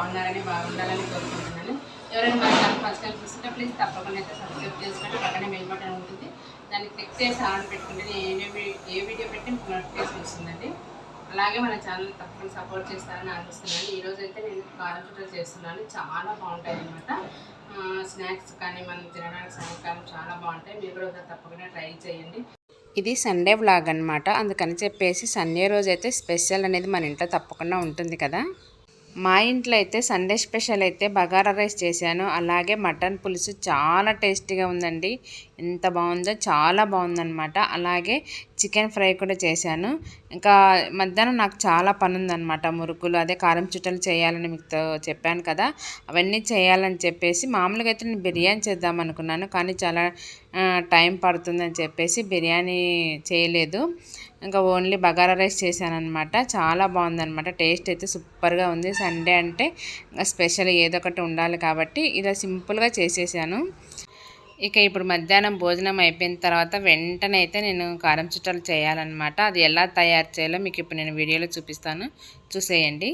బాగున్నారని బాగుండాలని కోరుకుంటున్నాను. ఎవరైనా మా ఛానల్ ఫస్ట్ టైం చూస్తుంటే ప్లీజ్ తప్పకుండా అయితే సబ్స్క్రైబ్ చేసుకుంటే పక్కనే బెల్ బటన్ ఉంటుంది. దాన్ని క్లిక్ చేసి ఆన్ పెట్టుకుంటే నేను ఏ వీడియో పెట్టి మీకు నోటిఫికేషన్ వస్తుందండి. అలాగే మన ఛానల్ తప్పకుండా సపోర్ట్ చేస్తారని ఆశిస్తున్నాను. ఈరోజు అయితే నేను కారం చుట్టలు చేస్తున్నాను. చాలా బాగుంటాయి అనమాట స్నాక్స్ కానీ మనం తినడానికి సాయంకాలం చాలా బాగుంటాయి. మీరు కూడా తప్పకుండా ట్రై చేయండి. ఇది సండే వ్లాగ్ అనమాట అందుకని చెప్పేసి సండే రోజు అయితే స్పెషల్ అనేది మన ఇంట్లో తప్పకుండా ఉంటుంది కదా. మా ఇంట్లో అయితే సండే స్పెషల్ అయితే బగారా రైస్ చేశాను. అలాగే మటన్ పులుసు చాలా టేస్టీగా ఉందండి. ఎంత బాగుందో చాలా బాగుందనమాట అలాగే చికెన్ ఫ్రై కూడా చేశాను. ఇంకా మధ్యాహ్నం నాకు చాలా పని ఉందన్నమాట మురుకులు అదే కారం చుట్టలు చేయాలని మీకు చెప్పాను కదా. అవన్నీ చేయాలని చెప్పేసి మామూలుగా అయితే నేను బిర్యానీ చేద్దాం అనుకున్నాను. కానీ చాలా టైం పడుతుందని చెప్పేసి బిర్యానీ చేయలేదు. ఇంకా ఓన్లీ బగారా రైస్ చేశాను అనమాట చాలా బాగుందనమాట టేస్ట్ అయితే సూపర్గా ఉంది. సండే అంటే ఇంకా స్పెషల్ ఏదో ఒకటి ఉండాలి కాబట్టి ఇలా సింపుల్గా చేసేసాను. ఇక ఇప్పుడు మధ్యాహ్నం భోజనం అయిపోయిన తర్వాత వెంటనే అయితే నేను కారం చుట్టాలు చేయాలన్నమాట. అది ఎలా తయారు చేయాలో మీకు ఇప్పుడు నేను వీడియోలో చూపిస్తాను. చూసేయండి.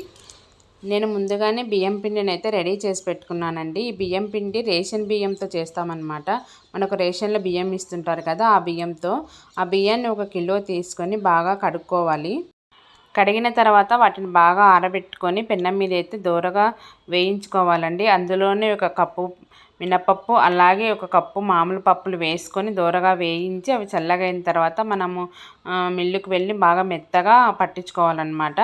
నేను ముందుగానే బియ్యం పిండిని అయితే రెడీ చేసి పెట్టుకున్నానండి. ఈ బియ్యం పిండి రేషన్ బియ్యంతో చేస్తామన్నమాట. మనకు రేషన్లో బియ్యం ఇస్తుంటారు కదా ఆ బియ్యంతో. ఆ బియ్యాన్ని ఒక కిలో తీసుకొని బాగా కడుక్కోవాలి. కడిగిన తర్వాత వాటిని బాగా ఆరబెట్టుకొని పెన్నం మీద అయితే దూరగా వేయించుకోవాలండి. అందులోనే ఒక కప్పు మినపప్పు అలాగే ఒక కప్పు మామూలు పప్పులు వేసుకొని దూరగా వేయించి అవి చల్లగా అయిన తర్వాత మనము మిల్లుకు వెళ్ళి బాగా మెత్తగా పట్టించుకోవాలన్నమాట.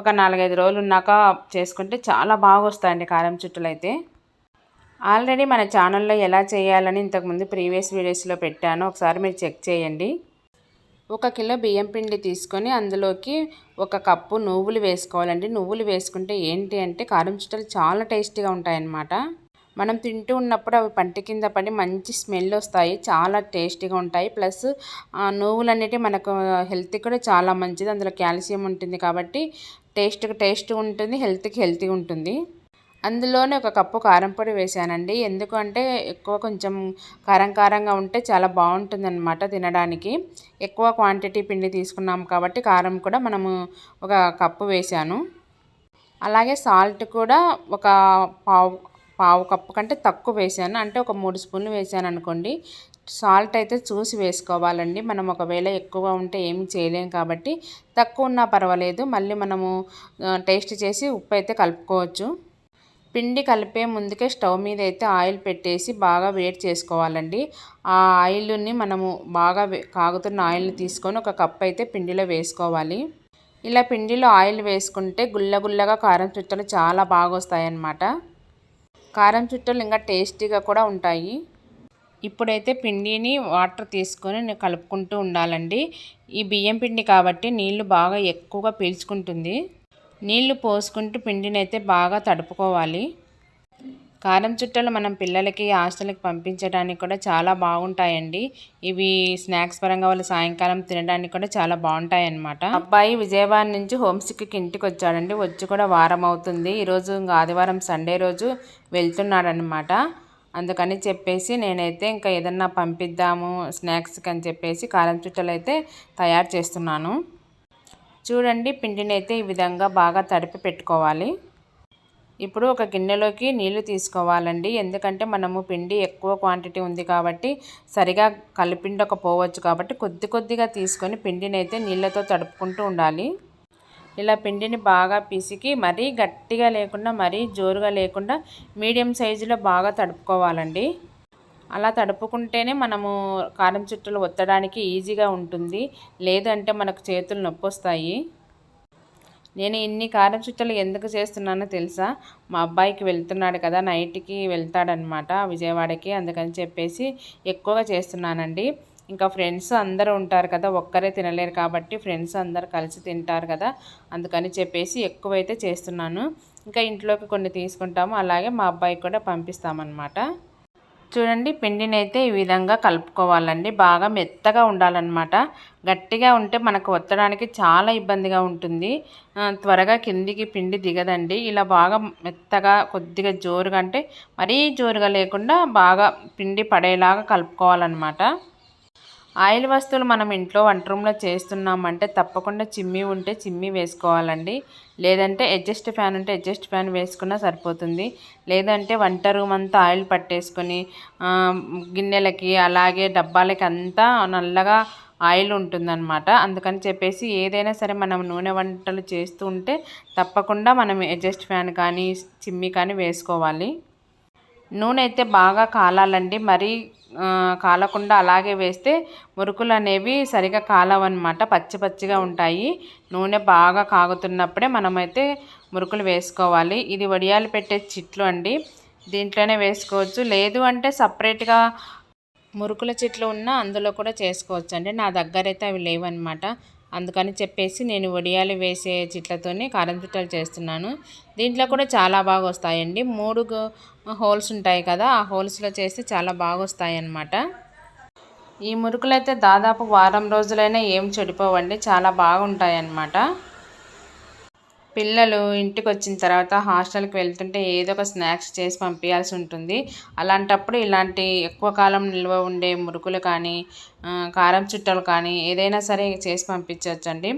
ఒక నాలుగైదు రోజులు ఉన్నాక చేసుకుంటే చాలా బాగా వస్తాయండి కారం చుట్టలు అయితే. ఆల్రెడీ మన ఛానల్లో ఎలా చేయాలని ఇంతకుముందు ప్రీవియస్ వీడియోస్లో పెట్టాను. ఒకసారి మీరు చెక్ చేయండి. ఒక కిలో బియ్యం పిండి తీసుకొని అందులోకి ఒక కప్పు నువ్వులు వేసుకోవాలండి. నువ్వులు వేసుకుంటే ఏంటి అంటే కారం చుట్టలు చాలా టేస్టీగా ఉంటాయన్నమాట. మనం తింటూ ఉన్నప్పుడు అవి పంట కింద పడి మంచి స్మెల్ వస్తాయి చాలా టేస్టీగా ఉంటాయి. ప్లస్ ఆ నువ్వులు అనేటివి మనకు హెల్త్కి కూడా చాలా మంచిది. అందులో కాల్షియం ఉంటుంది కాబట్టి టేస్ట్కి టేస్ట్ ఉంటుంది హెల్త్కి హెల్తీ ఉంటుంది. అందులోనే ఒక కప్పు కారం పొడి వేసానండి ఎందుకంటే ఎక్కువ కొంచెం కారం కారంగా ఉంటే చాలా బాగుంటుందన్నమాట తినడానికి. ఎక్కువ క్వాంటిటీ పిండి తీసుకున్నాం కాబట్టి కారం కూడా మనము ఒక కప్పు వేసాను అలాగే సాల్ట్ కూడా ఒక పావు పావు కప్పు కంటే తక్కువ వేసాను అంటే ఒక మూడు స్పూన్లు వేసాను అనుకోండి. సాల్ట్ అయితే చూసి వేసుకోవాలండి. మనం ఒకవేళ ఎక్కువ ఉంటే ఏమి చేయలేం కాబట్టి తక్కువ ఉన్నా పర్వాలేదు. మళ్ళీ మనము టేస్ట్ చేసి ఉప్పు అయితే కలుపుకోవచ్చు. పిండి కలిపే ముందుకే స్టవ్ మీద అయితే ఆయిల్ పెట్టేసి బాగా వేడి చేసుకోవాలండి. ఆ ఆయిల్ని మనము బాగా కాగుతున్న ఆయిల్ని తీసుకొని ఒక కప్ అయితే పిండిలో వేసుకోవాలి. ఇలా పిండిలో ఆయిల్ వేసుకుంటే గుల్లగుల్లగా కారం చుట్టలు చాలా బాగా వస్తాయన్నమాట. కారం చుట్టలు ఇంకా టేస్టీగా కూడా ఉంటాయి. ఇప్పుడైతే పిండిని వాటర్ తీసుకొని కలుపుకుంటూ ఉండాలండి. ఈ బియ్యం పిండి కాబట్టి నీళ్ళు బాగా ఎక్కువగా పీల్చుకుంటుంది. నీళ్ళు పోసుకుంటూ పిండిని అయితే బాగా తడుపుకోవాలి. కారం చుట్టలు మనం పిల్లలకి హాస్టల్కి పంపించడానికి కూడా చాలా బాగుంటాయండి. ఇవి స్నాక్స్ పరంగా వాళ్ళు సాయంకాలం తినడానికి కూడా చాలా బాగుంటాయి అన్నమాట అబ్బాయి విజయవాడ నుంచి హోమ్స్టిక్కి ఇంటికి వచ్చాడండి. వచ్చి కూడా వారం అవుతుంది. ఈరోజు ఇంకా ఆదివారం సండే రోజు వెళ్తున్నాడనమాట అందుకని చెప్పేసి నేనైతే ఇంకా ఏదన్నా పంపిద్దాము స్నాక్స్కి అని చెప్పేసి కారం చుట్టలు అయితే తయారు చేస్తున్నాను. చూడండి పిండిని అయితే ఈ విధంగా బాగా తడిపి పెట్టుకోవాలి. ఇప్పుడు ఒక గిన్నెలోకి నీళ్ళు తీసుకోవాలండి. ఎందుకంటే మనము పిండి ఎక్కువ క్వాంటిటీ ఉంది కాబట్టి సరిగా కలిపిండకపోవచ్చు కాబట్టి కొద్ది కొద్దిగా తీసుకొని పిండిని అయితే నీళ్ళతో తడుపుకుంటూ ఉండాలి. ఇలా పిండిని బాగా పిసికి మరీ గట్టిగా లేకుండా మరీ జోరుగా లేకుండా మీడియం సైజులో బాగా తడుపుకోవాలండి. అలా తడుపుకుంటేనే మనము కారం చుట్టలు ఒత్తడానికి ఈజీగా ఉంటుంది. లేదంటే మనకు చేతులు నొప్పి వస్తాయి నేను ఇన్ని కారం చుట్టలు ఎందుకు చేస్తున్నానో తెలుసా? మా అబ్బాయికి వెళ్తున్నాడు కదా నైట్కి వెళ్తాడనమాట విజయవాడకి అందుకని చెప్పేసి ఎక్కువగా చేస్తున్నానండి. ఇంకా ఫ్రెండ్స్ అందరూ ఉంటారు కదా ఒక్కరే తినలేరు కాబట్టి ఫ్రెండ్స్ అందరు కలిసి తింటారు కదా అందుకని చెప్పేసి ఎక్కువైతే చేస్తున్నాను. ఇంకా ఇంట్లోకి కొన్ని తీసుకుంటాము అలాగే మా అబ్బాయికి కూడా పంపిస్తామన్నమాట. చూడండి పిండిని అయితే ఈ విధంగా కలుపుకోవాలండి. బాగా మెత్తగా ఉండాలన్నమాట. గట్టిగా ఉంటే మనకు ఒత్తడానికి చాలా ఇబ్బందిగా ఉంటుంది. త్వరగా కిందికి పిండి దిగదండి. ఇలా బాగా మెత్తగా కొద్దిగా జోరుగా అంటే మరీ జోరుగా లేకుండా బాగా పిండి పడేలాగా కలుపుకోవాలన్నమాట. ఆయిల్ వస్తువులు మనం ఇంట్లో వంట రూమ్లో చేస్తున్నామంటే తప్పకుండా చిమ్మి ఉంటే చిమ్మి వేసుకోవాలండి. లేదంటే అడ్జస్ట్ ఫ్యాన్ ఉంటే అడ్జస్ట్ ఫ్యాన్ వేసుకున్నా సరిపోతుంది. లేదంటే వంట రూమ్ అంతా ఆయిల్ పట్టేసుకొని గిన్నెలకి అలాగే డబ్బాలకి అంతా నల్లగా ఆయిల్ ఉంటుందన్నమాట. అందుకని చెప్పేసి ఏదైనా సరే మనం నూనె వంటలు చేస్తూ ఉంటే తప్పకుండా మనం అడ్జస్ట్ ఫ్యాన్ కానీ చిమ్మి కానీ వేసుకోవాలి. నూనె అయితే బాగా కాలాలండి. మరీ కాలకుండా అలాగే వేస్తే మురుకులు అనేవి సరిగా కాలవన్నమాట పచ్చి పచ్చిగా ఉంటాయి. నూనె బాగా కాగుతున్నప్పుడే మనమైతే మురుకులు వేసుకోవాలి. ఇది వడియాలు పెట్టే చిట్లు అండి. దీంట్లోనే వేసుకోవచ్చు. లేదు అంటే సపరేట్గా మురుకుల చెట్లు ఉన్నా అందులో కూడా చేసుకోవచ్చు అండి నా దగ్గర అయితే అవి లేవన్నమాట. అందుకని చెప్పేసి నేను వడియాలు వేసే చిట్లతోనే కారం చుట్టాలు చేస్తున్నాను. దీంట్లో కూడా చాలా బాగా వస్తాయండి మూడు హోల్స్ ఉంటాయి కదా ఆ హోల్స్లో చేస్తే చాలా బాగా వస్తాయి అన్నమాట ఈ మురుకులు అయితే దాదాపు వారం రోజులైనా ఏం చెడిపోవండి చాలా బాగుంటాయి అన్నమాట పిల్లలు ఇంటికి వచ్చిన తర్వాత హాస్టల్కి వెళ్తుంటే ఏదో ఒక స్నాక్స్ చేసి పంపించాల్సి ఉంటుంది. అలాంటప్పుడు ఇలాంటి ఎక్కువ కాలం నిల్వ ఉండే మురుకులు కానీ కారం చుట్టలు కానీ ఏదైనా సరే చేసి పంపించవచ్చండి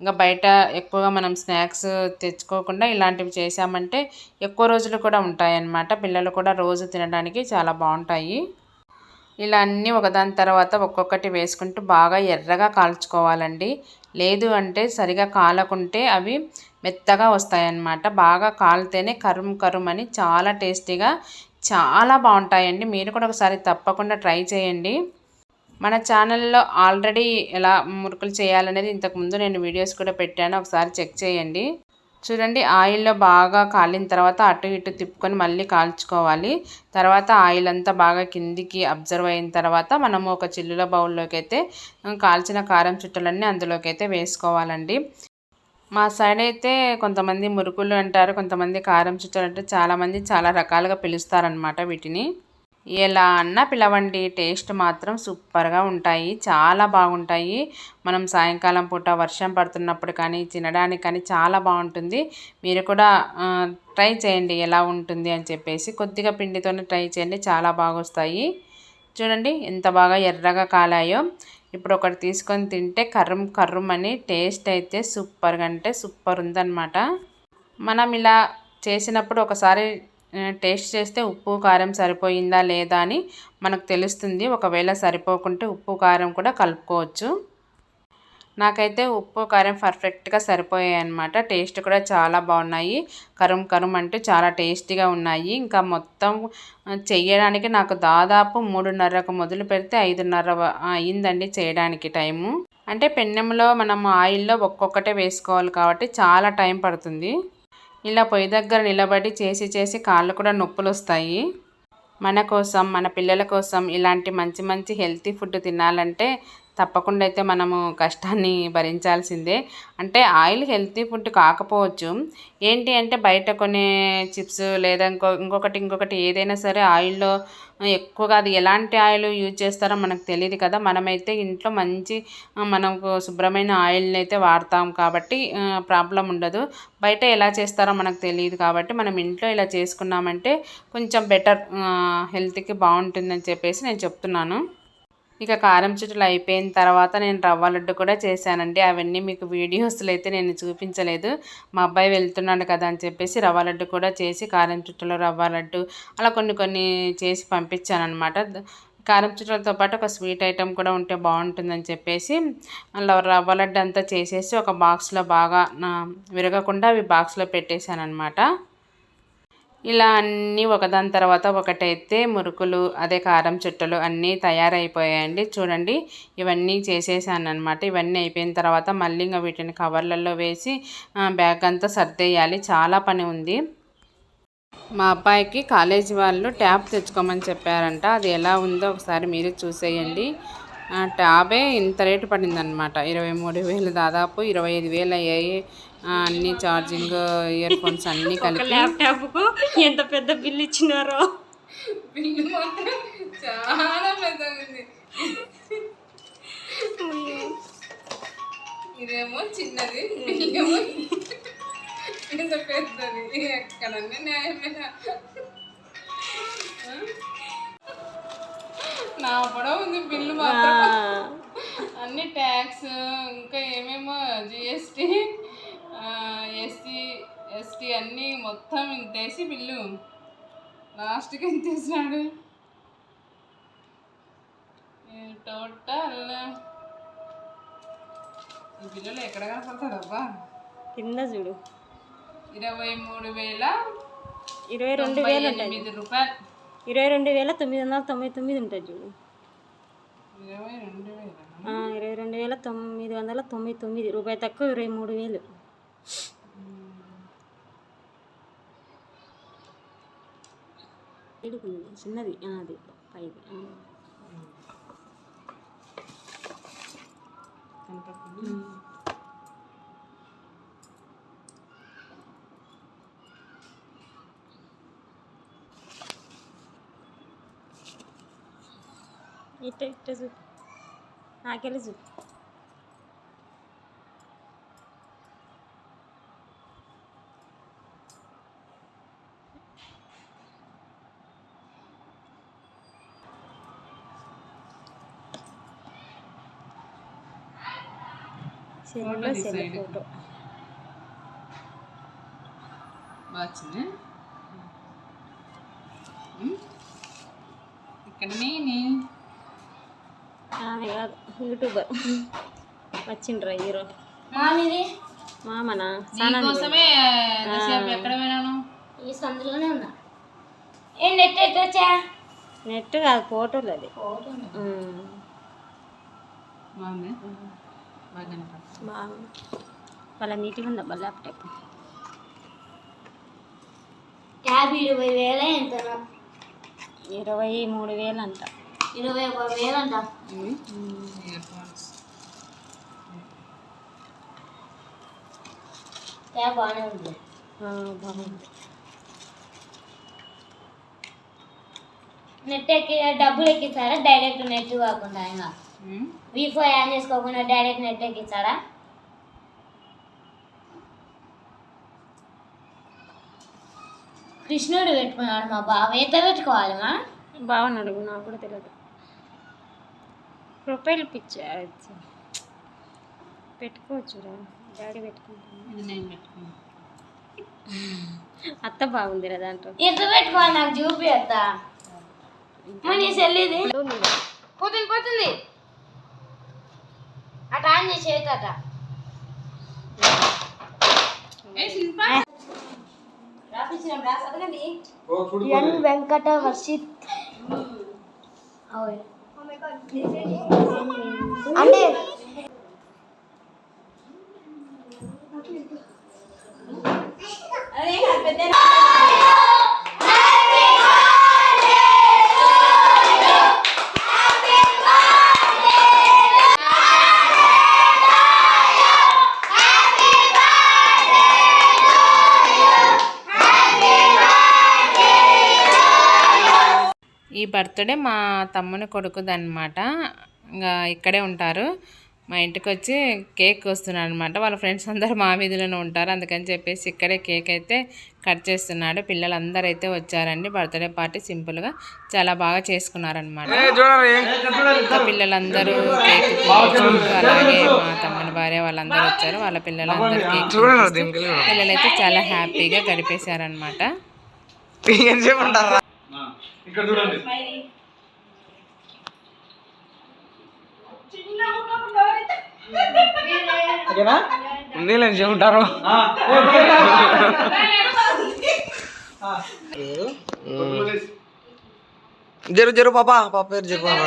ఇంకా బయట ఎక్కువగా మనం స్నాక్స్ తెచ్చుకోకుండా ఇలాంటివి చేసామంటే ఎక్కువ రోజులు కూడా ఉంటాయి అన్నమాట పిల్లలు కూడా రోజు తినడానికి చాలా బాగుంటాయి. ఇలా అన్నీ ఒకదాని తర్వాత ఒక్కొక్కటి వేసుకుంటూ బాగా ఎర్రగా కాల్చుకోవాలండి. లేదు అంటే సరిగా కాలకుంటే అవి మెత్తగా వస్తాయన్నమాట. బాగా కాలితేనే కరుమ్ కరుమ్ అని చాలా టేస్టీగా చాలా బాగుంటాయండి. మీరు కూడా ఒకసారి తప్పకుండా ట్రై చేయండి. మన ఛానల్లో ఆల్రెడీ ఎలా మురుకులు చేయాలనేది ఇంతకుముందు నేను వీడియోస్ కూడా పెట్టాను. ఒకసారి చెక్ చేయండి. చూడండి ఆయిల్లో బాగా కాలిన తర్వాత అటు ఇటు తిప్పుకొని మళ్ళీ కాల్చుకోవాలి. తర్వాత ఆయిల్ అంతా బాగా కిందికి అబ్జర్వ్ అయిన తర్వాత మనము ఒక చిల్లుల బౌల్లోకి అయితే కాల్చిన కారం చుట్టలన్నీ అందులోకి అయితే వేసుకోవాలండి. మా సైడ్ అయితే కొంతమంది మురుకులు అంటారు కొంతమంది కారం చుట్టలు అంటే చాలామంది చాలా రకాలుగా పిలుస్తారనమాట వీటిని. ఎలా అన్నా పిలవండి టేస్ట్ మాత్రం సూపర్గా ఉంటాయి చాలా బాగుంటాయి. మనం సాయంకాలం పూట వర్షం పడుతున్నప్పుడు కానీ తినడానికి కానీ చాలా బాగుంటుంది. మీరు కూడా ట్రై చేయండి ఎలా ఉంటుంది అని చెప్పేసి. కొద్దిగా పిండితోనే ట్రై చేయండి చాలా బాగా వస్తాయి చూడండి ఎంత బాగా ఎర్రగా కాలాయో. ఇప్పుడు ఒకటి తీసుకొని తింటే కర్రం కర్రం అని టేస్ట్ అయితే సూపర్గా అంటే సూపర్ ఉందన్నమాట మనం ఇలా చేసినప్పుడు ఒకసారి టేస్ట్ చేస్తే ఉప్పు కారం సరిపోయిందా లేదా అని మనకు తెలుస్తుంది. ఒకవేళ సరిపోకుంటే ఉప్పు కారం కూడా కలుపుకోవచ్చు. నాకైతే ఉప్పు కారం పర్ఫెక్ట్గా సరిపోయాయి అనమాట టేస్ట్ కూడా చాలా బాగున్నాయి. కరుమ్ కరుమ్ అంటూ చాలా టేస్టీగా ఉన్నాయి. ఇంకా మొత్తం చేయడానికి నాకు దాదాపు మూడున్నరకు మొదలు పెడితే ఐదున్నర అయిందండి చేయడానికి టైము. అంటే పెన్నెంలో మనం ఆయిల్లో ఒక్కొక్కటే వేసుకోవాలి కాబట్టి చాలా టైం పడుతుంది. ఇలా పొయ్యి దగ్గర నిలబడి చేసి చేసి కాళ్ళు కూడా నొప్పులు వస్తాయి మన కోసం మన పిల్లల కోసం ఇలాంటి మంచి మంచి హెల్తీ ఫుడ్ తినాలంటే తప్పకుండా అయితే మనము కష్టాన్ని భరించాల్సిందే. అంటే ఆయిల్ హెల్తీ ఫుడ్ కాకపోవచ్చు. ఏంటి అంటే బయట కొనే చిప్స్ లేదా ఇంకో ఇంకొకటి ఇంకొకటి ఏదైనా సరే ఆయిల్లో ఎక్కువగా అది ఎలాంటి ఆయిల్ యూజ్ చేస్తారో మనకు తెలియదు కదా. మనమైతే ఇంట్లో మంచి మనకు శుభ్రమైన ఆయిల్ని అయితే వాడతాం కాబట్టి ప్రాబ్లం ఉండదు. బయట ఎలా చేస్తారో మనకు తెలియదు కాబట్టి మనం ఇంట్లో ఇలా చేసుకున్నామంటే కొంచెం బెటర్ హెల్త్కి బాగుంటుందని చెప్పేసి నేను చెప్తున్నాను. ఇక కారం చుట్టలు అయిపోయిన తర్వాత నేను రవ్వ లడ్డు కూడా చేశానండి. అవన్నీ మీకు వీడియోస్లో అయితే నేను చూపించలేదు. మా అబ్బాయి వెళ్తున్నాడు కదా అని చెప్పేసి రవ్వ లడ్డు కూడా చేసి కారం చుట్టలు రవ్వ లడ్డు అలా కొన్ని కొన్ని చేసి పంపించాను అనమాట కారం చుట్టలతో పాటు ఒక స్వీట్ ఐటెం కూడా ఉంటే బాగుంటుందని చెప్పేసి అలా రవ్వ లడ్డు అంతా చేసేసి ఒక బాక్స్లో బాగా విరగకుండా అవి బాక్స్లో పెట్టేశాను అనమాట ఇలా అన్నీ ఒకదాని తర్వాత ఒకటైతే మురుకులు అదే కారం చుట్టలు అన్నీ తయారైపోయాయండి. చూడండి ఇవన్నీ చేసేసాను అనమాట ఇవన్నీ అయిపోయిన తర్వాత మళ్ళీ ఇంకా వీటిని కవర్లలో వేసి బ్యాగ్ అంతా సర్దేయాలి. చాలా పని ఉంది. మా అబ్బాయికి కాలేజీ వాళ్ళు ట్యాబ్ తెచ్చుకోమని చెప్పారంట. అది ఎలా ఉందో ఒకసారి మీరు చూసేయండి. ట్యాబే ఇంత రేటు పడిందనమాట ఇరవై మూడు వేలు దాదాపు ఇరవై ఐదు వేలు అయ్యాయి. అన్ని ఛార్జింగ్ ఇయర్ ఫోన్స్ అన్నీ కలిపి. ల్యాప్టాప్కు ఎంత పెద్ద బిల్ ఇచ్చినారో. బిల్లు మాత్రం చాలా పెద్దగా ఉంది ఇదేమో చిన్నది బిల్లేమో ఇంత పెద్దది. ఎక్కడన్నా న్యాయమేనా? నా పొడవు ఉంది బిల్లు మాత్రం. అన్ని ట్యాక్స్ ఇంకా ఏమేమో జిఎస్టీ ఎస్సీ ఎస్టీ అన్నీ మొత్తం ఇంతేసి బిల్లు. లాస్ట్కి ఎంత వేసినాడు? టోటల్ ఈ బిల్లులు ఎక్కడ కనపడతాడబ్బా కింద చూడు. ఇరవై మూడు వేల ఇరవై రెండు వేలు ఎనిమిది రూపాయలు. ఇరవై రెండు వేల తొమ్మిది వందల తొంభై తొమ్మిది ఉంటుంది చూడు. ఇరవై రెండు వేల ఇరవై రెండు వేల తొమ్మిది వందల తొంభై తొమ్మిది. రూపాయి తక్కువ ఇరవై మూడు వేలు. ఇడుకుంది చిన్నది ఆ, అది పైది ఆ. కనపడుతుంది ఇట్ట ఇట్ట సెల్లో ఈ సెల్ side. ఫోటో. బాగా వచ్చింది ఉమ్. ఇక్కడ నేను. ఆమె కాదు యూట్యూబర్ వచ్చిండ్రా హీరో. మామనా? ఎక్కడ పోయినాను? ఈ సందులోనే ఉన్నా. ఏం నెట్ ఎట్ వచ్చా? నెట్ కాదు ఫోటోలు అది. బాగుంది. బాగా బాగుంది. వాళ్ళ నీట్గా ఉందబ్బా ల్యాప్టాప్ యాభై ఇరవై వేలే ఎంత ఇరవై మూడు వేలు అంట ఇరవై ఒక వేలు అంట బాగానే ఉంది. బాగుంది. నెట్ ఎక్కి డబ్బులు ఎక్కిస్తారా? డైరెక్ట్ నెట్ కాకుండా ఉమ్. వీఫో యాన్ చేసుకోకుండా డైరెక్ట్ నెట్ ఎక్కిస్తారా కృష్ణుడు పెట్టుకున్నాడు మా బావ ఎంత పెట్టుకోవాలి మా? బాగున్నాడు నాకు కూడా తెలియదు ప్రొఫైల్ పిక్చర్ పెట్టుకోవచ్చు రా. డాడీ పెట్టుకుంటాను ఇది నేను పెట్టుకున్నాను అత్త బాగుంది రా దాంట్లో. ఎంత పెట్టుకోవాలి నాకు చూపి అత్త. నీ సెల్లిది పోతుంది పోతుంది. అట ఆన్ చేసి అట. ఏ శిల్పా? ఎన్ వెంకట వర్షిత్ అంటే ఈ బర్త్డే మా తమ్ముని కొడుకుది అనమాట ఇంకా ఇక్కడే ఉంటారు. మా ఇంటికి వచ్చి కేక్ వస్తున్నాడు అనమాట వాళ్ళ ఫ్రెండ్స్ అందరూ మా వీధిలోనే ఉంటారు. అందుకని చెప్పేసి ఇక్కడే కేక్ అయితే కట్ చేస్తున్నాడు. పిల్లలందరూ అయితే వచ్చారండి. బర్త్డే పార్టీ సింపుల్గా చాలా బాగా చేసుకున్నారనమాట ఇంకా పిల్లలందరూ కేక్ అలాగే మా తమ్ముని భార్య వాళ్ళందరూ వచ్చారు. వాళ్ళ పిల్లలందరూ కేక్ పిల్లలైతే చాలా హ్యాపీగా గడిపేశారనమాట ఇక్కడ చూడండి. ఓకేనా? నీళ్ళని చెబుంటారు జరు జరు పాప పాప పేరు జరుగుతున్నాను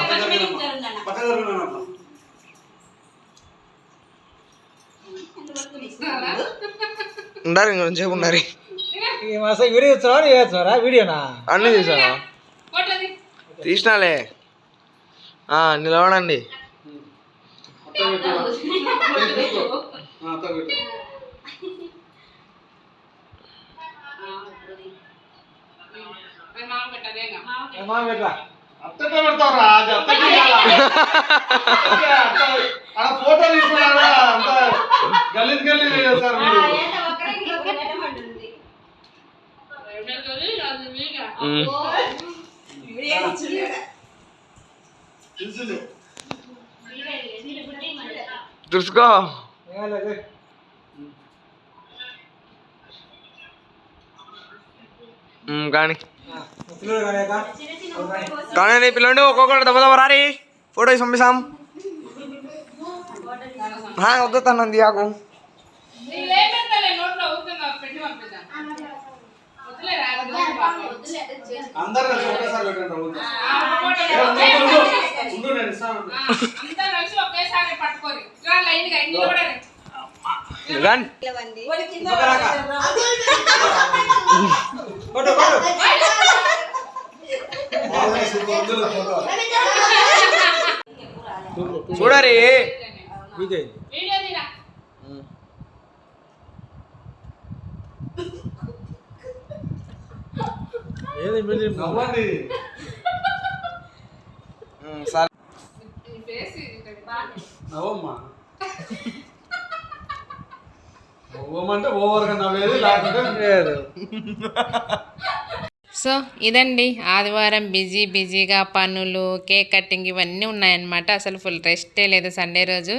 ఉండారు ఇంకొంచెం సేపు ఉండాలి అసలు వీడియో వేస్తున్నారా వీడియోనా? అన్నీ తీసావా తీసినాలే. ఫోటో తీసుకున్నారా అంత గలీజ్ గలీజ్ చేస్తారు మీరు ఉమ్. తెలిసిందే తుడుచుకో ఉమ్, కానీ కానీ పిల్లండి ఒక్కొక్కరు దెబ్బ దెబ్బ రారి ఫోటో తీసి పంపిస్తాం వద్దు తనంది ఆకు అందరు ఒకేసారి పెట్టండి ఉండు, నేను ఇస్తాను. కలిసి ఒకేసారి పట్టుకోరు లైన్గా ఇన్ని కూడా కొట్టు, కొట్టు. చూడరి సరే. నవ్వమ్మా. నవ్వమంటే ఓవర్గా నవ్వేది లేకుంటే సో ఇదండి ఆదివారం బిజీ బిజీగా పనులు కేక్ కటింగ్ ఇవన్నీ ఉన్నాయన్నమాట. అసలు ఫుల్ రెస్టే లేదు సండే రోజు.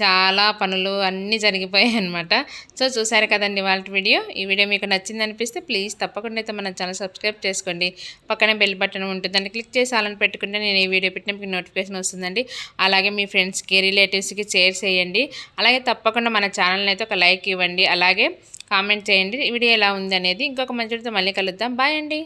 చాలా పనులు అన్నీ జరిగిపోయాయి అనమాట సో చూసారు కదండి వాళ్ళ వీడియో. ఈ వీడియో మీకు నచ్చింది అనిపిస్తే ప్లీజ్ తప్పకుండా అయితే మన ఛానల్ సబ్స్క్రైబ్ చేసుకోండి. పక్కనే బెల్ బటన్ ఉంటుంది దాన్ని క్లిక్ చేసి అలాని పెట్టుకుంటే నేను ఈ వీడియో పెట్టిన మీకు నోటిఫికేషన్ వస్తుందండి. అలాగే మీ ఫ్రెండ్స్కి రిలేటివ్స్కి షేర్ చేయండి. అలాగే తప్పకుండా మన ఛానల్ని అయితే ఒక లైక్ ఇవ్వండి. అలాగే కామెంట్ చేయండి. వీడియో ఎలా ఉంది అనేది ఇంకొక మంచితో మళ్ళీ కలుద్దాం. బాయ్ అండి.